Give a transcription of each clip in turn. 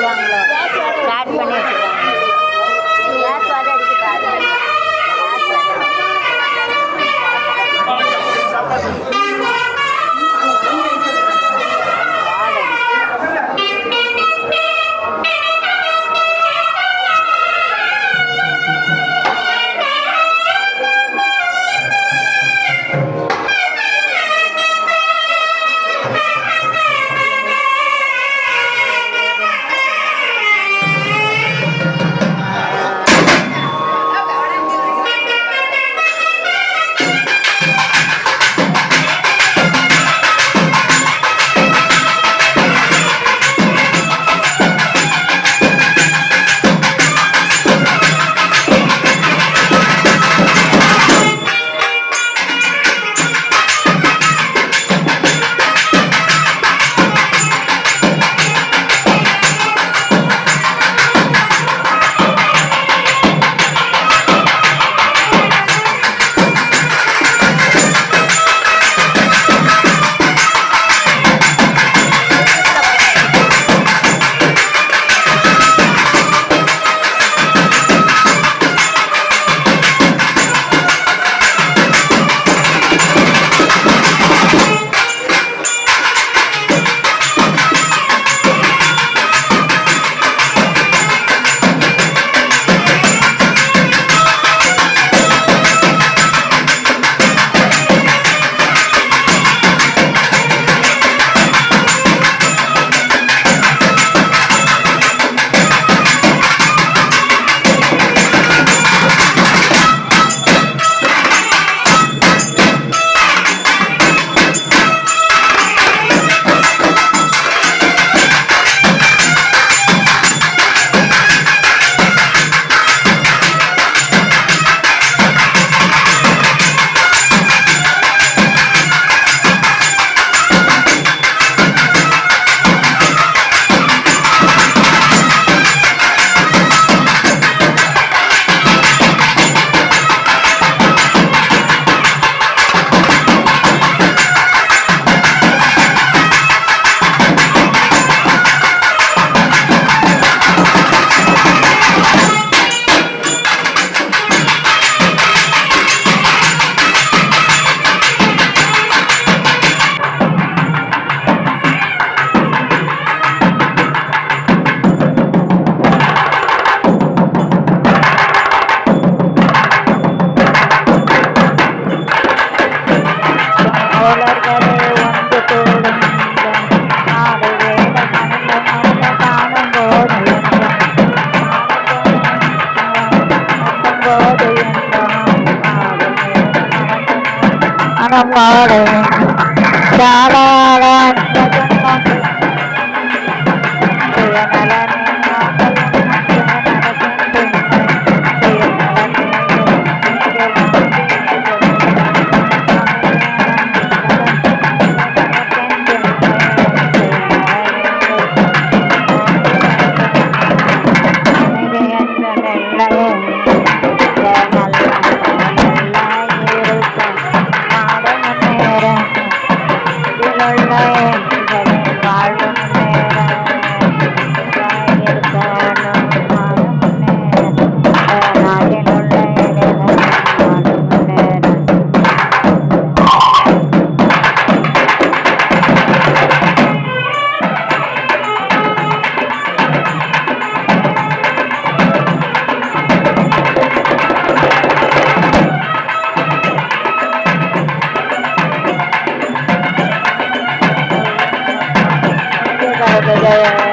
Start பண்ணி start வச்சுருவாங்களோ start பண்ணி பாட பாட Lord, Lord. ಜಯ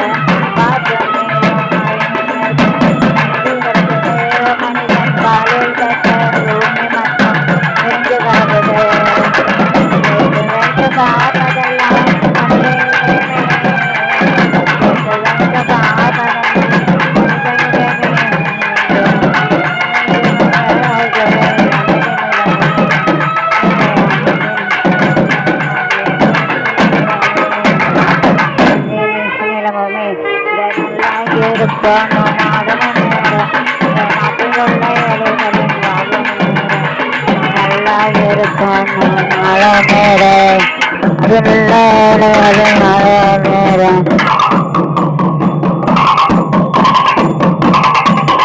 மனம் வாழ மழை நேரம்